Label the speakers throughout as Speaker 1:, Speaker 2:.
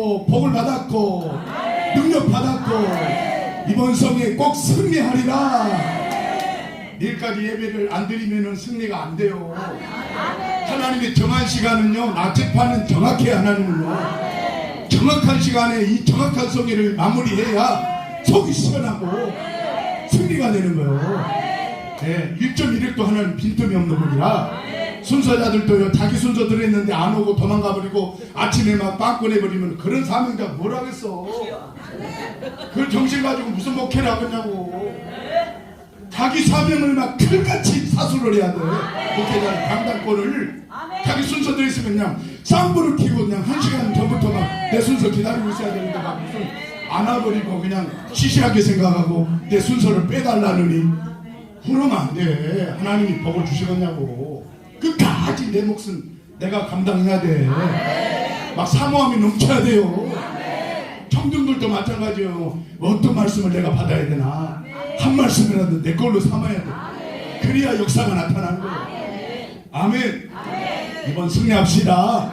Speaker 1: 승리했고 복을 받았고 능력 받았고 이번 성에 꼭 승리하리라. 내일까지 예배를 안 드리면 승리가 안 돼요. 하나님의 정한 시간은요 나체파는 정확해야 하나님은요 정확한 시간에 이 정확한 성의를 마무리해야 속이 시원하고 승리가 되는 거예요. 네, 1.1획도 하나는 빈틈이 없는 분이라 순서자들도요 자기 순서 들었는데 안 오고 도망가 버리고 아침에 막 빵꾸내 버리면 그런 사명자 뭘 하겠어 그 정신 가지고 무슨 목회를 하겠냐고 자기 사명을 막 칼같이 사수를 해야 돼 목회자 강단권을 자기 순서 들었으면 그냥 쌍불을 켜고 그냥 한 시간 전부터 막 내 순서 기다리고 있어야 되는데 막 무슨 안아버리고 그냥 시시하게 생각하고 내 순서를 빼달라느니 그러면 안 돼. 하나님이 복을 주시겠냐고. 끝까지 내 몫은 내가 감당해야 돼. 막 사모함이 넘쳐야 돼요. 청중들도 마찬가지예요. 어떤 말씀을 내가 받아야 되나. 한 말씀이라도 내 걸로 삼아야 돼. 그래야 역사가 나타나는 거예요. 아멘. 이번 승리합시다.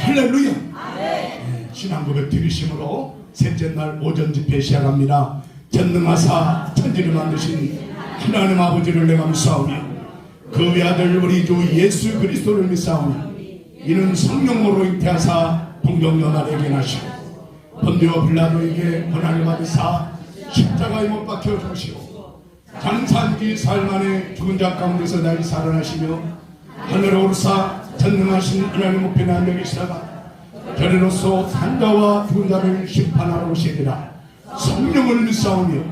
Speaker 1: 할렐루야. 네, 신앙 고백 드리심으로 셋째 날 오전 집회 시작합니다. 전능하사 천지를 만드신 하나님 아버지를 내가 믿사오며 그 외아들 우리 주 예수 그리스도를 믿사오며 이는 성령으로 잉태하사 동정연합에게 나시고 본디오 빌라도에게 권한을 받으사 십자가에 못 박혀 죽으시고 장산기 살 만에 죽은 자 가운데서 다시 살아나시며 하늘에 오르사 전능하신 하나님 우편에 앉아 계시다가 저리로서 산자와 죽은 자를 심판하러 오시리라. 성령을 믿사오며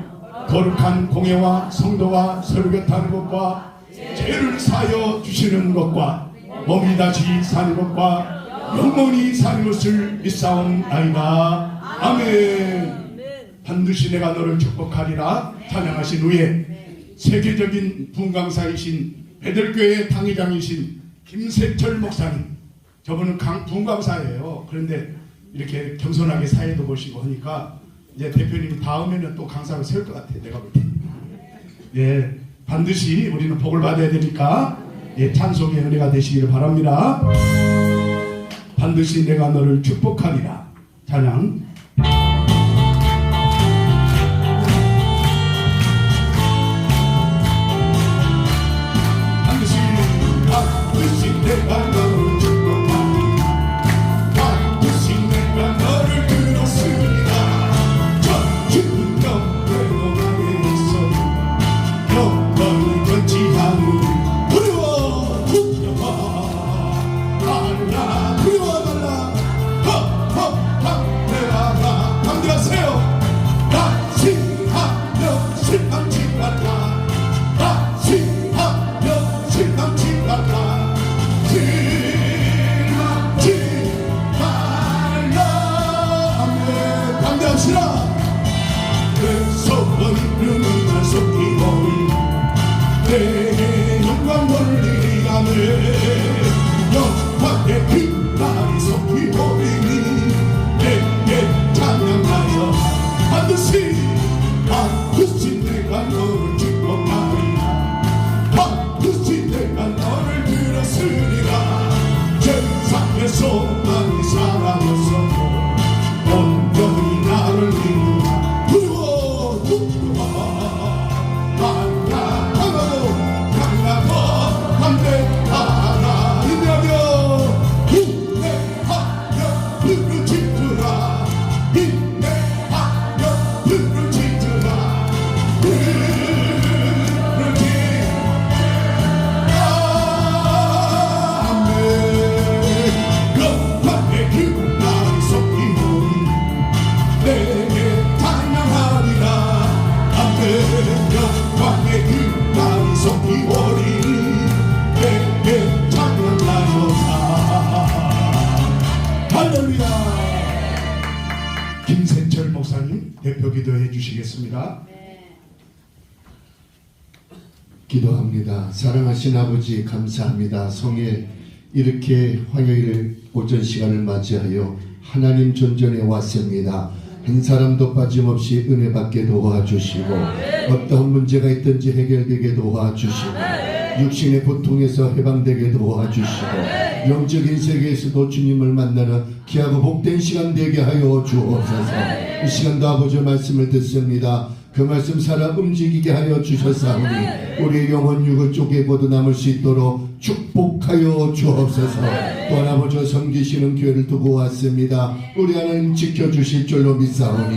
Speaker 1: 거룩한 공예와 성도와 곁하는 것과 죄를 사여 주시는 것과 몸이 다시 사는 것과 영원히 사는 것을 믿사옵나이다. 아멘. 반드시 내가 너를 축복하리라 찬양하신 후에 세계적인 분강사이신 베들교회 당회장이신 김세철 목사님 저분은 강 분강사예요. 그런데 이렇게 겸손하게 사회도 보시고 하니까 이제 대표님이 다음에는 또 강사를 세울 것 같아요. 내가 볼 때. 예, 반드시 우리는 복을 받아야 되니까 예, 찬송의 은혜가 되시기를 바랍니다. 반드시 내가 너를 축복하리라. 찬양. 주시겠습니다.
Speaker 2: 기도합니다. 사랑하신 아버지 감사합니다. 성에 이렇게 화요일 오전 시간을 맞이하여 하나님 존전에 왔습니다. 한 사람도 빠짐없이 은혜 받게 도와주시고 어떠한 문제가 있든지 해결되게 도와주시고 육신의 고통에서 해방되게 도와주시고 영적인 세계에서도 주님을 만나는 귀하고 복된 시간 되게 하여 주옵소서. 이 시간도 아버지 말씀을 듣습니다. 그 말씀 살아 움직이게 하여 주셨사오니 우리의 영혼 육을 모두 남을 수 있도록 축복하여 주옵소서. 또한 아버지 섬기시는 교회를 두고 왔습니다. 우리 하나님 지켜주실 줄로 믿사오니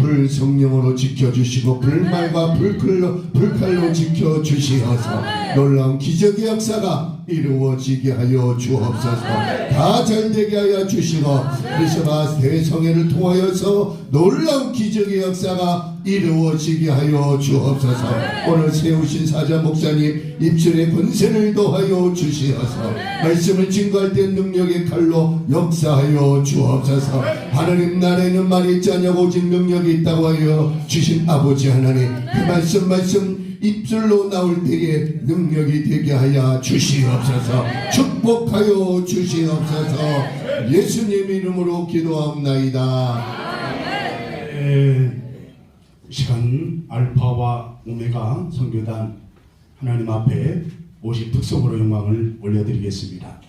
Speaker 2: 불 성령으로 지켜주시고 불말과 불칼로, 불칼로 지켜주시어서 놀라운 기적의 역사가 이루어지게 하여 주옵소서. 다 잘되게 하여 주시고 그리스마 대성회를 통하여서 놀라운 기적의 역사가 이루어지게 하여 주옵소서. 오늘 세우신 사자 목사님 입술에 권세를 더하여 주시어서 말씀을 증거할 때 능력의 칼로 역사하여 주옵소서. 하나님 나라에는 말이 있지 않냐고 오직 능력 이 있다고 하여 주신 아버지 하나님 그 말씀 말씀 입술로 나올 때에 능력이 되게 하여 주시옵소서. 축복하여 주시옵소서. 예수님 이름으로 기도하옵나이다.
Speaker 1: 에, 시간 알파와 오메가 선교단 하나님 앞에 오직 특성으로 영광을 올려드리겠습니다.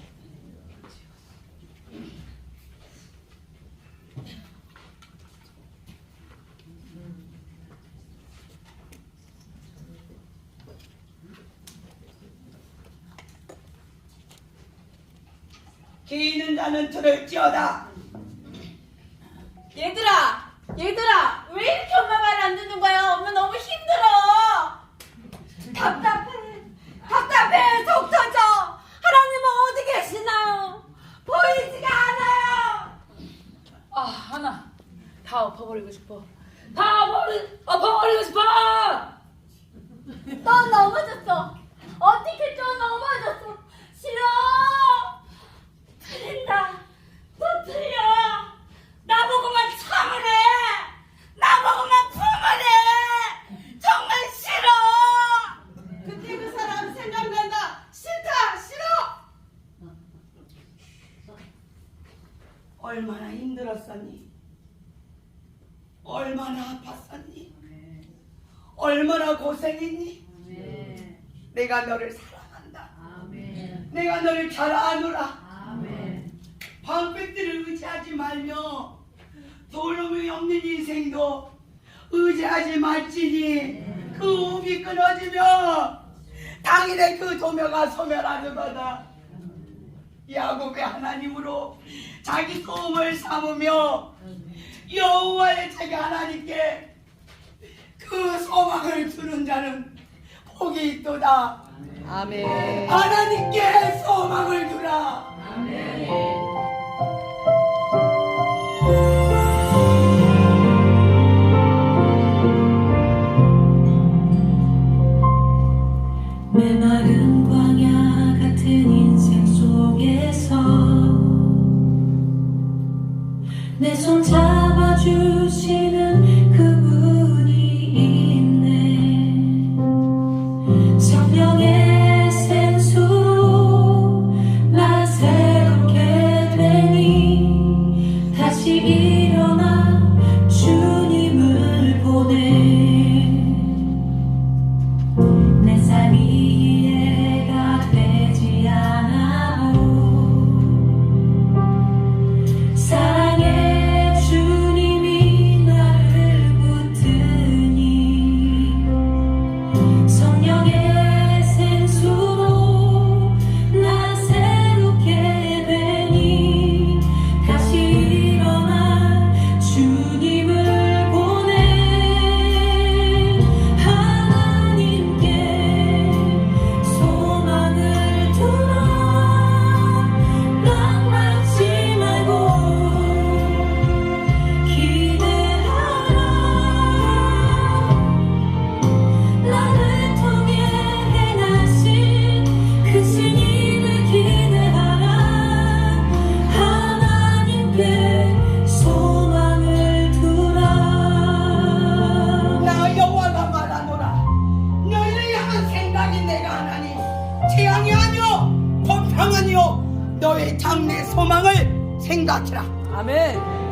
Speaker 3: 기는 자는 들을 지어다
Speaker 4: 얘들아, 얘들아, 왜 이렇게 엄마 말 안 듣는 거야? 엄마 너무 힘들어. 답답해, 답답해, 속 터져. 하나님은 어디 계시나요? 보이지가 않아요. 아, 하나, 다 엎어버리고 싶어. 다 버리, 엎어버리고 싶어. 또 넘어졌어. 어떻게 또 넘어졌어? 싫어. 틀린다. 또 틀려. 나보고만 참으래. 나보고만 품으래. 정말 싫어.
Speaker 3: 그때 그 사람 생각난다 싫다 싫어 얼마나 힘들었었니 얼마나 아팠었니 얼마나 고생했니 내가 너를 사랑한다 내가 너를 잘 아노라 방백들을 의지하지 말며 도움이 없는 인생도 의지하지 말지니 그 호흡이 끊어지며 당일에 그 도명아 소멸하는 거다 야곱의 하나님으로 자기 소음을 삼으며 여호와의 자기 하나님께 그 소망을 두는 자는 복이 있도다
Speaker 4: 아멘.
Speaker 3: 하나님께 소망 너의 장래 소망을
Speaker 5: 생각해라.
Speaker 3: 아멘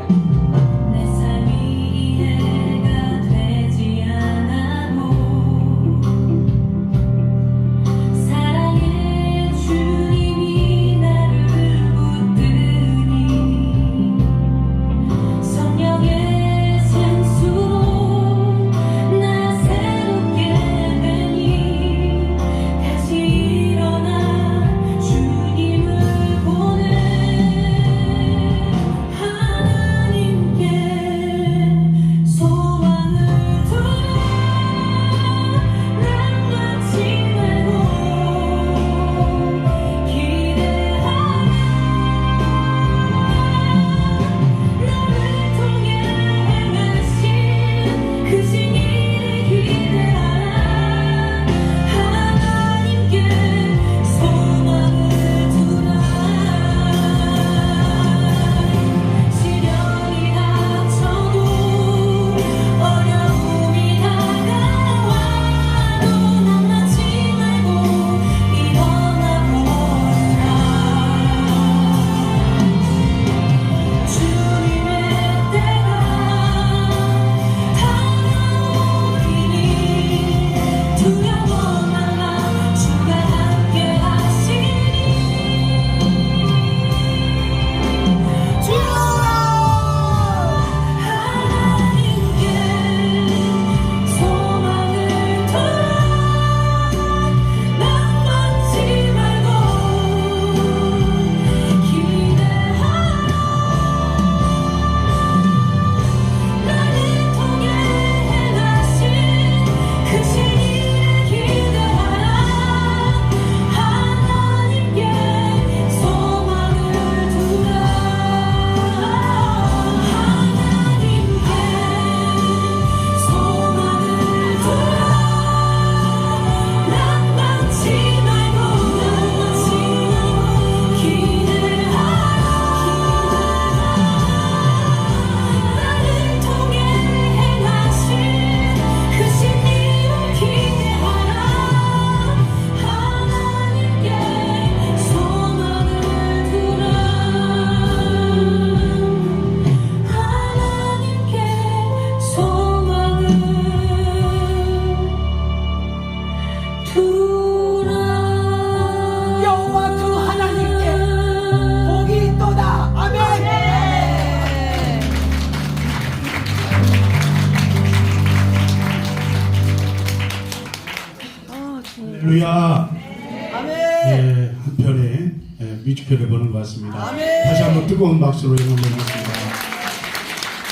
Speaker 1: 뜨거운 박수로 응원드리겠습니다.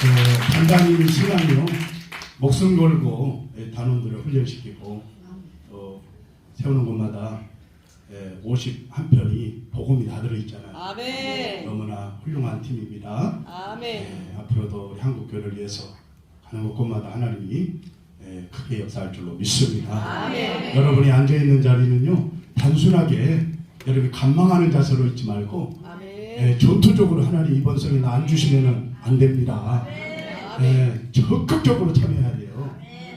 Speaker 1: 예, 단단히 신앙이요. 목숨 걸고 예, 단원들을 훈련시키고 또 세우는 곳마다 예, 51편이 복음이 다 들어있잖아요.
Speaker 3: 아멘
Speaker 1: 너무나 훌륭한 팀입니다.
Speaker 3: 아멘
Speaker 1: 예, 앞으로도 우리 한국 교회를 위해서 가는 곳곳마다 하나님이 예, 크게 역사할 줄로 믿습니다. 여러분이 앉아 있는 자리는요 단순하게 여러분이 간망하는 자세로 있지 말고
Speaker 3: 아멘
Speaker 1: 예, 전투적으로 하나님 이번 성에 나안 주시면은 안 됩니다. 예, 적극적으로 참여해야 돼요.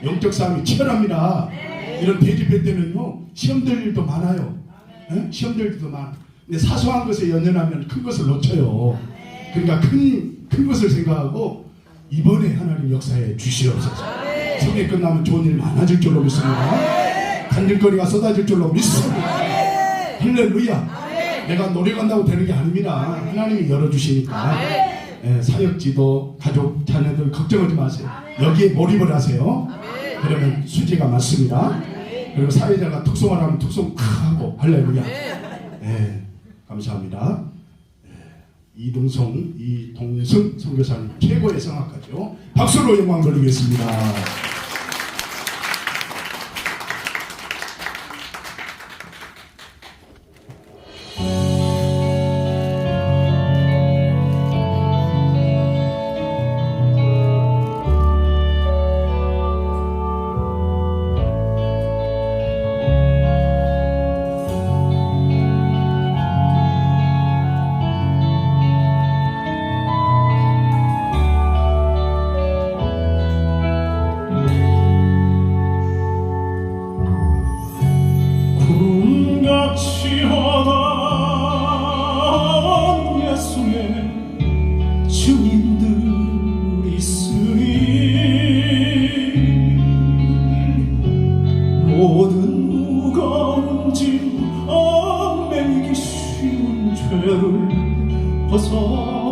Speaker 1: 영적 싸움이 치열합니다. 이런 대집회 때는요 시험 될 일도 많아요. 예? 시험 될 일도 많아. 근데 사소한 것에 연연하면 큰 것을 놓쳐요. 그러니까 큰 큰 것을 생각하고 이번에 하나님 역사에 주시옵소서. 성회 끝나면 좋은 일 많아질 줄로 믿습니다. 간질거리가 쏟아질 줄로 믿습니다. 할렐루야. 내가 노래 간다고 되는 게 아닙니다. 하나님이 열어주시니까. 예, 사역지도 가족 자녀들 걱정하지 마세요. 여기에 몰입을 하세요. 그러면 수지가 맞습니다. 그리고 사회자가 특송을 하면 특송 탁 하고 할렐루야. 예, 감사합니다. 예, 이동성, 이동승 선교사님 최고의 성악가죠. 박수로 영광 돌리겠습니다.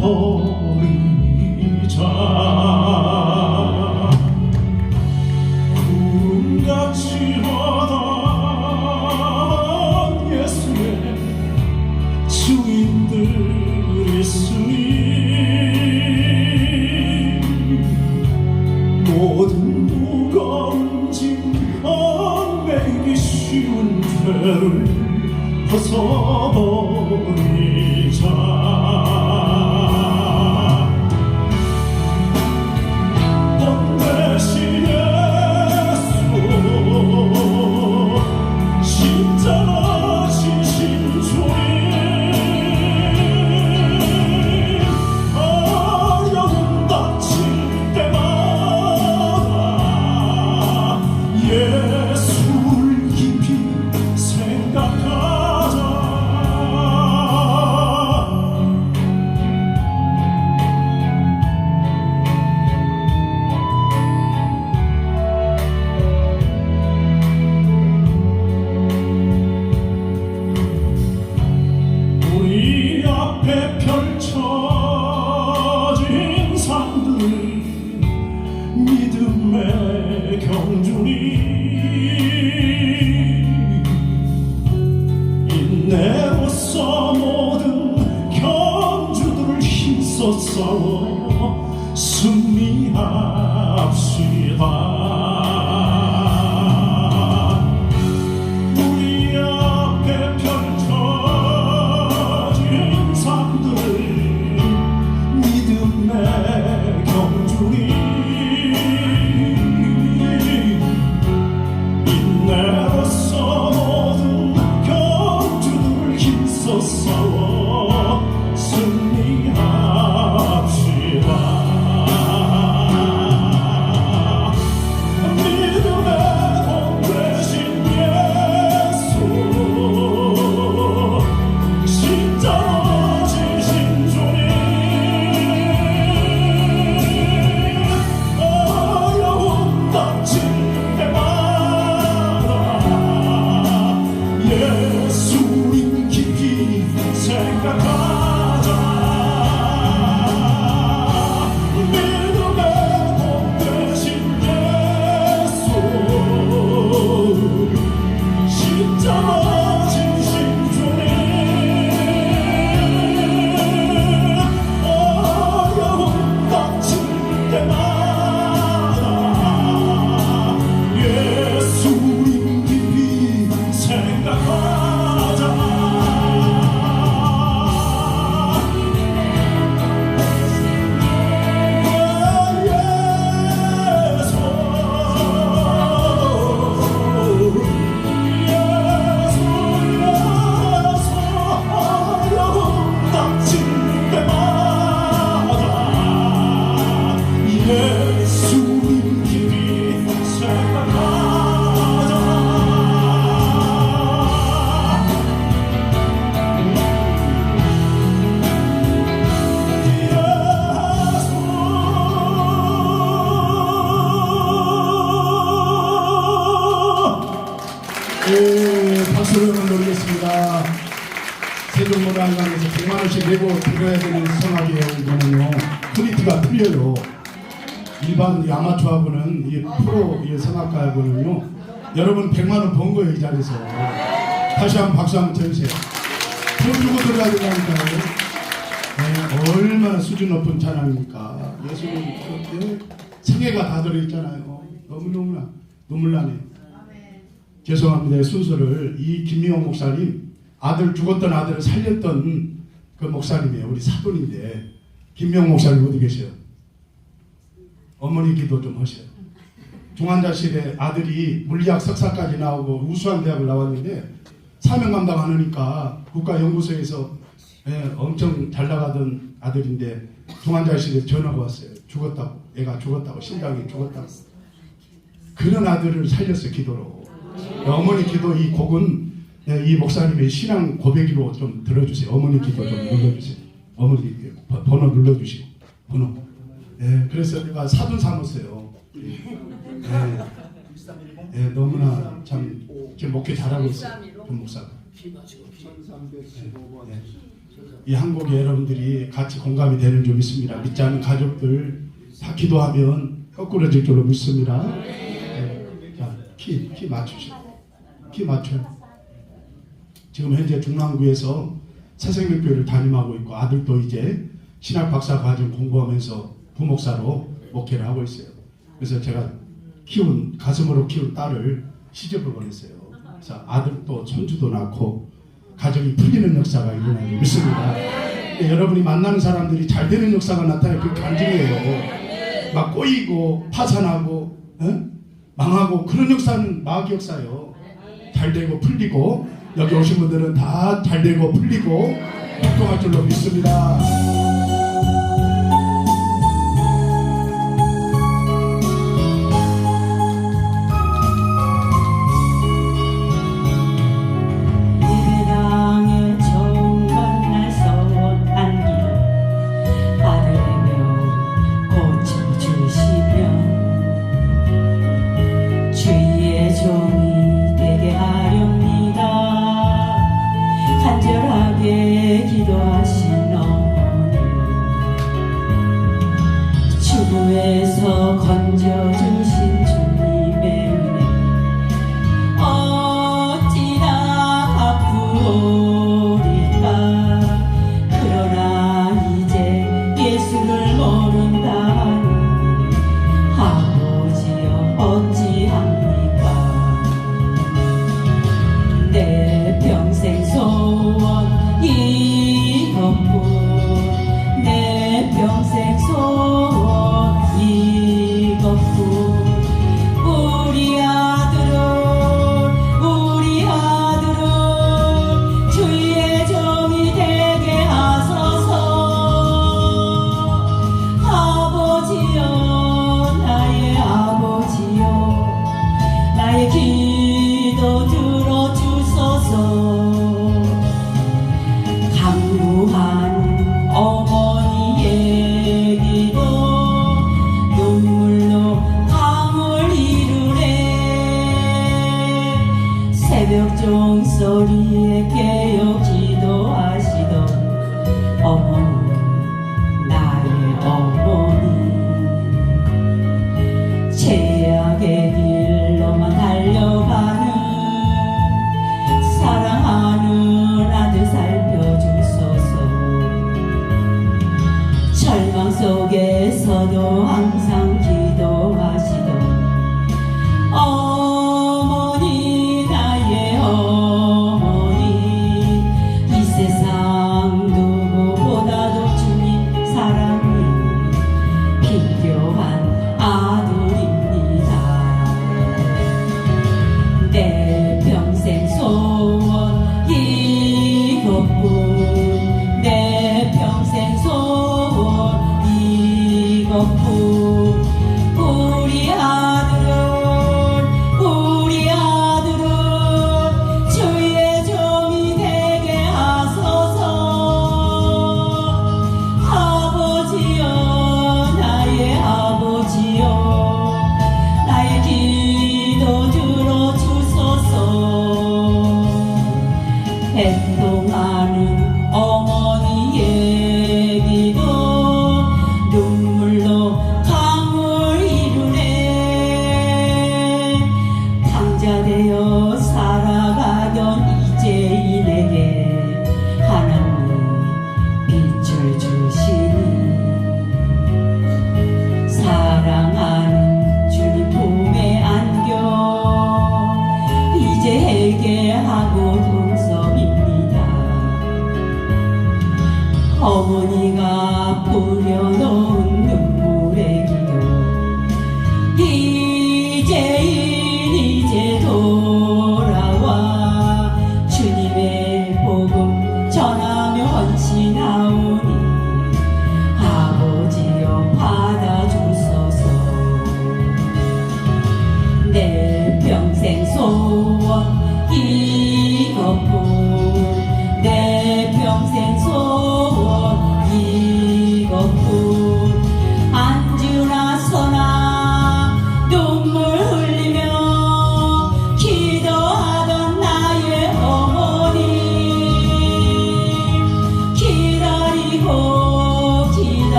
Speaker 6: 버리자. 구름같이 하던 예수의 주인들 있으니 모든 무거운 짐 안매기 쉬운 죄를 벗어버
Speaker 1: 세종문화관에서 100만 원씩 내고 들어야 되는 성악이에요. 이거는요. 퀄리티가 틀려요. 일반 이 아마추어하고는 이 프로 이 성악가하고는요. 여러분 100만 원 번 거예요 이 자리에서. 다시 한번 박수 한번 쳐주세요. 돈 주고 들어야 된다니까요. 네, 얼마나 수준 높은 찬양입니까? 예수님 그때 생애가 다 들어있잖아요. 너무너무나 눈물 나네요. 죄송합니다. 순서를 이 김미영 목사님 아들 죽었던 아들을 살렸던 그 목사님이에요. 우리 사돈인데 김미영 목사님 어디 계세요? 어머니 기도 좀 하세요. 중환자실에 아들이 물리학 석사까지 나오고 우수한 대학을 나왔는데 사명 감당 안 하니까 국가연구소에서 예, 엄청 잘 나가던 아들인데 중환자실에 전화가 왔어요. 죽었다고. 애가 죽었다고. 심장이 죽었다고. 그런 아들을 살렸어요. 기도로. 어머니 기도 이 곡은 예, 예, 이 목사님의 신앙 고백으로 좀 들어주세요. 어머니 아, 기도 좀 네. 눌러주세요. 어머니 번호 눌러주시고 번호. 네, 그래서 내가 사돈 삼았어요. 네. 네, 너무나 참 지금 목회 잘하고 있어요. 그 목사. 네.
Speaker 4: 이 한국 여러분들이 같이 공감이 되는 줄 믿습니다. 믿지 않는 가족들 다 기도하면 거꾸로질 줄로 믿습니다. 네. 자, 키, 키 맞추시고. 키 맞춰요. 지금 현재 중랑구에서 새생명교를 담임하고 있고 아들도 이제 신학 박사 과정 공부하면서 부목사로 목회를 하고 있어요. 그래서 제가 키운 가슴으로 키운 딸을 시집을 보냈어요. 그래서 아들도 손주도 낳고 가정이 풀리는 역사가 일어나는 믿습니다. 네, 여러분이 만나는 사람들이 잘 되는 역사가 나타나 그 간증이에요. 막 꼬이고 파산하고 에? 망하고 그런 역사는 마귀 역사요. 잘 되고 풀리고 여기 오신 분들은 다 잘되고 풀리고 복통할 줄로 믿습니다.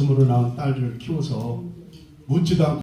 Speaker 1: 가슴으로 낳은 딸을 키워서 묻지도 않고